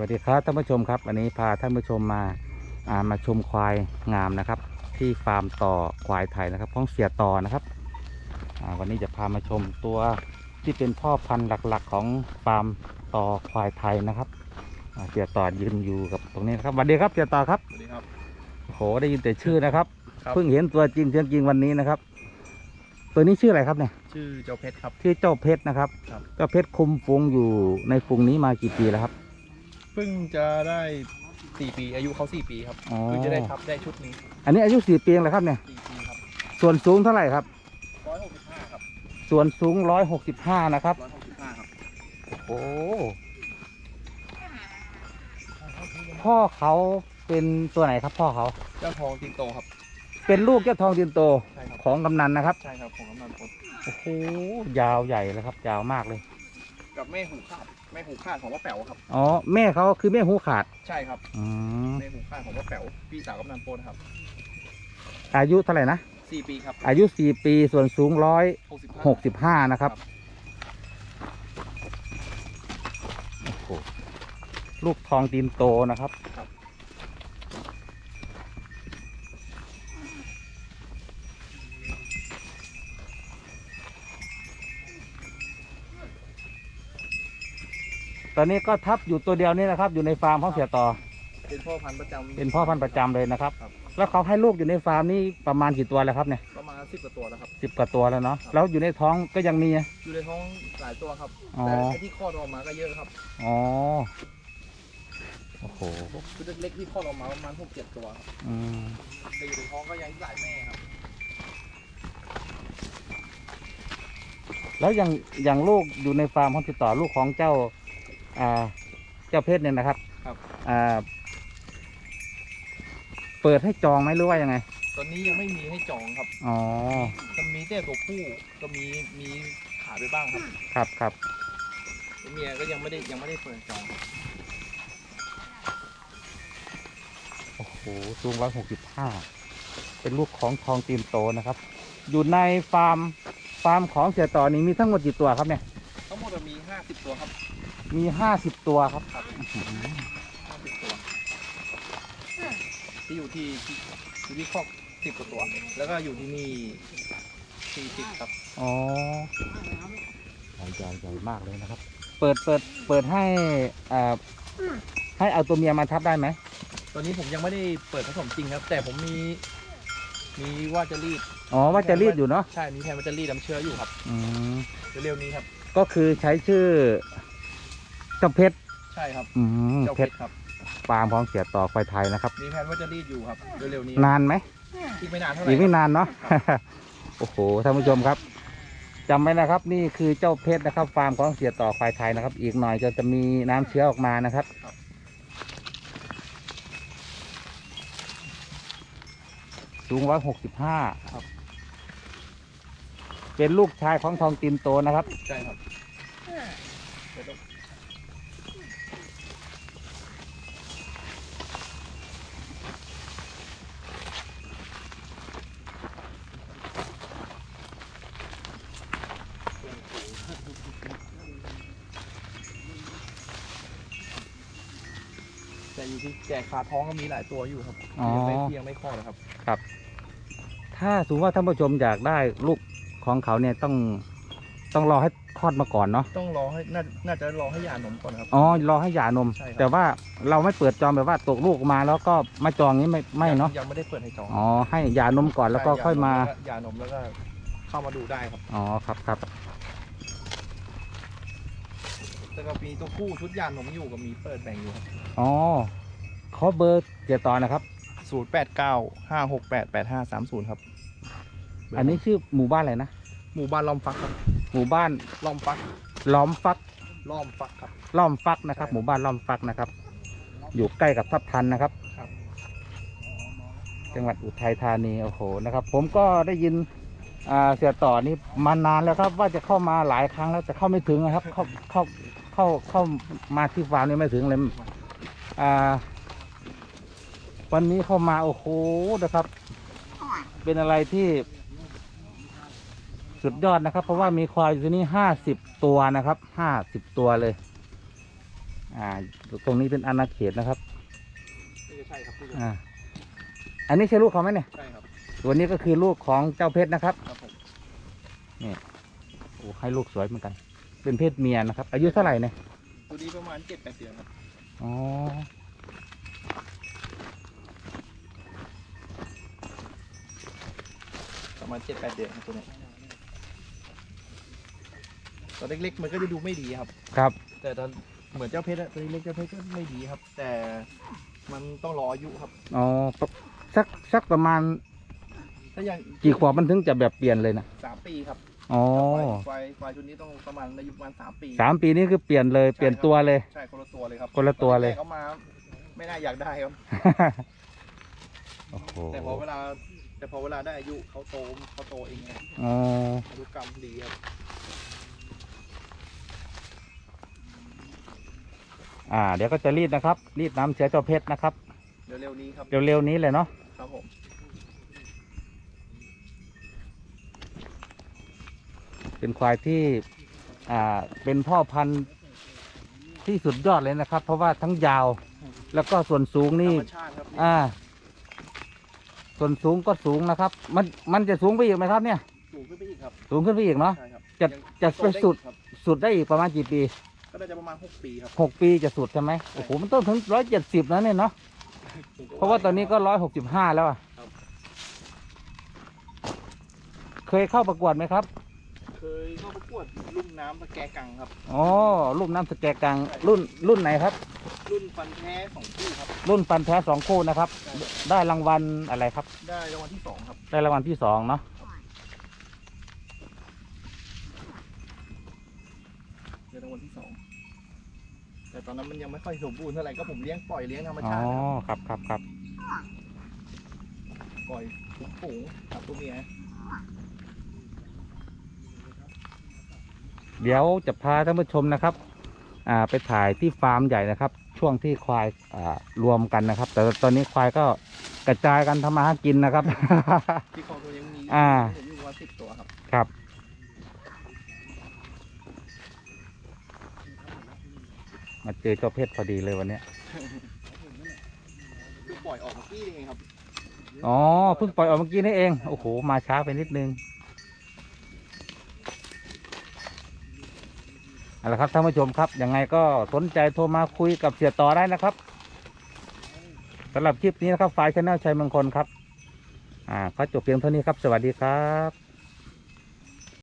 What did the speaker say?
วัสดีครับท่านผู้ชมครับวันนี้พาท่านผู้ชมมาอ่ามาชมควายงามนะครับ ที่ฟาร์มต่อควายไทยนะครับของเสียต่อนะครับอ่าวันนี้จะพามาชมตัวที่เป็นพ่อพันธุ์หลักๆ ของฟาร์มต่อควายไทยนะครับอ่าเสียต่อยืนอยู่กับตรงนี้นะครับสวัสดีครับเสียต่อครับสวัสดีครับโอ้โหได้ยินแต่ชื่อนะครับครับเพิ่งเห็นตัวจริงเสียงจริงวันนี้นะครับ ตัวนี้ชื่ออะไรครับเนี่ยชื่อเจ้าเพชรครับชื่อเจ้าเพชรนะครับครับเจ้าเพชรคุมฝูงอยู่ในฝูงนี้มากี่ปีแล้วครับ เพิ่งจะได้สี่ปี อายุเขาสี่ปีครับอ๋อ เพิ่งจะได้ทับได้ชุดนี้อันนี้อายุสี่ปีเองเหรอครับเนี่ยสี่ปีครับส่วนสูงเท่าไหร่ครับ ร้อยหกสิบห้าครับส่วนสูงร้อยหกสิบห้านะครับ ร้อยหกสิบห้าครับโอ้พ่อเขาเป็นตัวไหนครับพ่อเขาเจ้าทองตินโตครับ เป็นลูกเจ้าทองดินโตใช่ครับ ของกำนันนะครับ ใช่ครับของกำนันพลโอ้โหยาวใหญ่เลยครับ ยาวมากเลย กับแม่หูขาดแม่หูขาดของว่าแป๋วครับ อ๋อ แม่เขาคือแม่หูขาดใช่ครับอืมแม่หูขาดของว่าแป๋วพี่สาวกำนันพลครับอายุเท่าไหร่นะ สี่ปีครับอายุสี่ปีส่วนสูงร้อยหกสิบห้าหกสิบห้านะครับ โอ้โห ลูกทองตีนโตนะครับ ตอนนี้ก็ทับอยู่ตัวเดียวนี่นะครับ อยู่ในฟาร์มของเสียต่อ เป็นพ่อพันธุ์ประจำ เป็นพ่อพันธุ์ประจำเลยนะครับ ครับ แล้วเขาให้ลูกอยู่ในฟาร์มนี่ประมาณกี่ตัวแล้วครับเนี่ยประมาณสิบกว่าตัวแล้วครับ สิบกว่าตัวแล้วเนาะครับแล้วอยู่ในท้องก็ยังมี อยู่ในท้องหลายตัวครับ อ๋อ แต่ไอ้ที่คลอดออกมาก็เยอะครับอ๋อ โอ้โห ชุดเล็กๆที่คลอดออกมาประมาณหกเจ็ดตัวครับอืม แต่อยู่ในท้องก็ยังอีกหลายแม่ครับ แล้วอย่างอย่างลูกอยู่ในฟาร์มของติดต่อลูกของเจ้า อ่าเจ้าเพชรเนี่ยนะครับครับ อ่าเปิดให้จองไหมหรือว่ายังไง ตอนนี้ยังไม่มีให้จองครับอ๋อ จะมีแต่ตัวผู้ก็มีมีขายไปบ้างครับครับครับ ตัวเมียก็ยังไม่ได้ยังไม่ได้เปิดจองครับโอ้โห สูงร้อยหกสิบห้า เป็นลูกของทองตีนโตนะครับ อยู่ในฟาร์ม ฟาร์มของเสียต่อนี้มีทั้งหมดกี่ตัวครับเนี่ย ทั้งหมดมีห้าสิบตัวครับ มีห้าสิบตัวครับครับอื้อหือห้าสิบตัว ที่อยู่ที่ที่อยู่ที่คอกสิบกว่าตัว แล้วก็อยู่ที่นี่สี่สิบครับ อ๋อใหญ่ใหญ่ใหญ่มากเลยนะครับ เปิดเปิดเปิดให้อ่าให้เอาตัวเมียมาทับได้ไหมตอนนี้ผมยังไม่ได้เปิดผสมจริงครับ แต่ผมมี มีว่าจะรีด อ๋อว่าจะรีดอยู่เนาะ ใช่ มีแผนว่าจะรีดน้ำเชื้ออยู่ครับ อืมเร็วๆนี้ครับ ก็คือใช้ชื่อ เจ้าเพชรใช่ครับ อืมเจ้าเพเพชชรรครับฟาร์มของเสียต่อควายไทยนะครับ มีแผนว่าจะรีดอยู่ครับเร็วๆนี้นานไหม อีกไม่นานเท่าไหร่อีกไม่ครับนานเนาะ โอ้โห ท่านผู้ชมครับจำไว้นะครับ นี่คือเจ้าเพชรนะครับ ฟาร์มของเสียต่อควายไทยนะครับ อีกหน่อยจะจะมีน้ำเชื้อออกมานะครับ สูงร้อยหกสิบห้าครับเป็นลูกชายของทองตินโตนะครับ ใช่ครับเดี๋ยวต้อง อยู่ที่แจกขาท้องก็มีหลายตัวอยู่ครับอ๋อ ยังไม่เพียงไม่คลอดนะครับ ถ้าสมมติว่าท่านผู้ชมอยากได้ลูกของเขาเนี่ยต้องต้องรอให้คลอดมาก่อนเนาะ ต้องรอให้น่าน่าจะรอให้หย่านมก่อนครับ อ๋อ รอให้หย่านม ใช่ครับ แต่ว่าเราไม่เปิดจองแบบว่าตกลูกมาแล้วก็มาจองนี้ไม่ไม่เนาะ ยังไม่ได้เปิดให้จองอ๋อ ให้หย่านมก่อนแล้วก็ใช่ค่อยมา หย่านมแล้วก็เข้ามาดูได้ครับ อ๋อ ครับครับ แต่ก็มีตัวผู้ชุดหย่านมอยู่ก็มีเปิดแบ่งอยู่ครับอ๋อขอเบอร์เกียร์ต่อนะครับ ศูนย์แปดเก้าห้าหกแปดแปดห้าสามศูนย์ครับ อันนี้ชื่อหมู่บ้านอะไรนะหมู่บ้านล้อมฟักครับหมู่บ้านล้อมฟักล้อมฟักล้อมฟักครับ ล้อมฟักนะครับใช่หมู่บ้านล้อมฟักนะครับ อยู่ใกล้กับทับทันนะครับ ครับ จังหวัดอุทัยธานีโอ้โหนะครับ ผมก็ได้ยินอ่าเสียต่อนี่มานานแล้วครับ ว่าจะเข้ามาหลายครั้งแล้วแต่เข้าไม่ถึงนะครับ เข้าเข้า เข้าเข้ามาที่ฟาร์มนี่ไม่ถึงเลยอ่า วันนี้เข้ามาโอ้โหนะครับ เป็นอะไรที่สุดยอดนะครับ เพราะว่ามีควายอยู่ที่นี่ห้าสิบตัวนะครับห้าสิบตัวเลยออ่า ตรงนี้เป็นอาณาเขตนะครับนี่ใช่ครับผู้ชมอ่าอันนี้ใช่ลูกเขาไหมเนี่ยใช่ครับตัวนี้ก็คือลูกของเจ้าเพชรนะครับครับผมโอ้ให้ลูกสวยเหมือนกัน เป็นเพศเมียนะครับ อายุเท่าไหร่เนี่ยตัวนี้ประมาณเจ็ดแปดเดือนครับอ๋อประมาณเจ็ดแปดเดือนครับตัวนี้ตอนเล็กๆมันก็จะดูไม่ดีครับ ครับ แต่ตอนเหมือนเจ้าเพชรอะตัวเล็กๆเจ้าเพชรก็ไม่ดีครับ แต่มันต้องรออายุครับ อ๋อปะสักสักประมาณถ้าอย่างกี่ขวบมันถึงจะแบบเปลี่ยนเลยนะสามปีครับ อ๋อควายควายชุดนี้ต้องประมาณอายุประมาณสามปีสามปีนี้คือเปลี่ยนเลยเปลี่ยนตัวเลย ใช่คนละตัวเลยครับคนละตัวเลยตอนแรกเขามา ไม่น่าอยากได้ครับ โอ้โหแต่พอเวลา แต่พอเวลาได้อายุเขาโตเขาโตเองไงอ๋ออายุกรรมดีครับอ่า เดี๋ยวก็จะรีดนะครับ รีดน้ำเชื้อเจ้าเพชรนะครับ เร็วๆนี้ครับ เร็วๆนี้เลยเนาะ ครับผม เป็นควายที่อ่าเป็นพ่อพันธุ์ที่สุดยอดเลยนะครับ เพราะว่าทั้งยาวแล้วก็ส่วนสูงธรนี่รมชาติครับอ่า ส่วนสูงก็สูงนะครับ มันมันจะสูงไปอีกไหมครับเนี่ย สูงขึ้นไปอีกครับสูงขึ้นไปอีกเนาะ ใช่ครับจะยังจะโตไปได้สุดอีกครับสุดได้อีกประมาณกี่ปีก็น่าจะประมาณหกปีครับหกปีจะสุดใช่ไหมโอ้โหมันต้องถึงร้อยเจ็ดสิบแล้วเนี่ยเนาะเพราะว่าตอนนี้ก็ร้อยหกสิบห้าแล้วอะครับเคยเข้าประกวดไหมครับเค ยเข้าประกวดลุ่มน้ำตะแกกังครับ อ๋อรุ่นน้ำสแกกังรุ่นรุ่นไหนครับ รุ่นฟันแท้สองคู่ครับ รุ่นฟันแท้สองคู่นะครับ ได้รางวัลอะไรครับ ได้รางวัลที่สองครับ ได้รางวัลที่สองเนาะได้รางวัลที่สองแต่ตอนนั้นมันยังไม่ค่อยสมบูรณ์เท่าไหร่ก็ผมเลี้ยงปล่อยเลี้ยงธรรมอ๋อชาติครับครับครับครับปล่อยฝูงๆกับตัวเมีย เดี๋ยวจะพาท่านผู้ชมนะครับอ่าไปถ่ายที่ฟาร์มใหญ่นะครับ ช่วงที่ควายอ่ารวมกันนะครับ แต่ตอนนี้ควายก็กระจายกันทำมาหากินนะครับที่คลองตัวยังมีอ่าผมอยู่ประมาณสิบตัวครับครับมาเจอเจ้าเพชรพอดีเลยวันเนี้ยคือปล่อยออกเมื่อกี้เองครับ อ๋อ เพิ่งปล่อยออกเมื่อกี้นี่เอง โอ้โห มาช้าไปนิดนึง เอาละครับท่านผู้ชมครับยังไงก็สนใจโทรมาคุยกับเสียต่อได้นะครับสำหรับคลิปนี้นะครับฝ่ายชแนลชัยมงคลครับ อ่าขอจบเพียงเท่านี้ครับ สวัสดีครับ